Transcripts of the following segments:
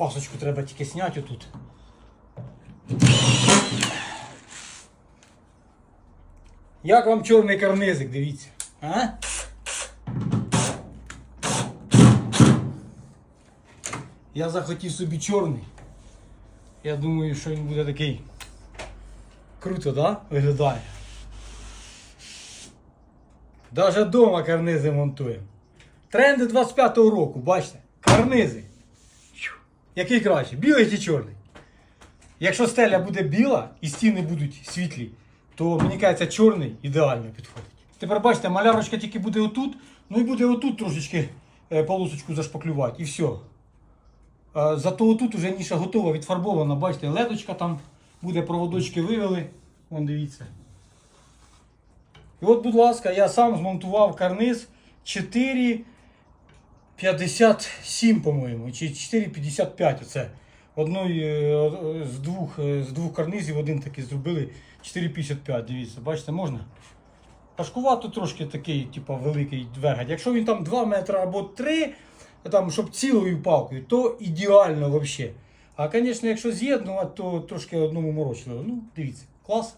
Фасочку треба тільки зняти отут. Як вам чорний карнизик, дивіться. А? Я захотів собі чорний. Я думаю, що він буде такий круто, да? Виглядає. Даже вдома карнизи монтуємо. Тренди 25-го року, бачите? Карнизи. Який краще? Білий чи чорний? Якщо стеля буде біла і стіни будуть світлі, то мені кажеться, чорний ідеально підходить. Тепер бачите, малярочка тільки буде отут, ну і буде отут трошечки е, полосочку зашпаклювати і все. Зато отут уже ніша готова, відфарбована, бачите, ледочка там буде, проводочки вивели. Вон дивіться. І от, будь ласка, я сам змонтував карниз 4,57, по-моєму, чи 4,55 оце. Одної е, з двох, е, з двох карнизів один такий зробили 4,55, дивіться, бачите, можна? Важкувато трошки такий, типу, великий двергать. Якщо він там 2 метри або 3, там, щоб цілою палкою, то ідеально взагалі. А, звісно, якщо з'єднувати, то трошки одному морочливо. Ну, дивіться, клас.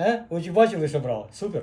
Е? Очі бачили, що брали? Супер.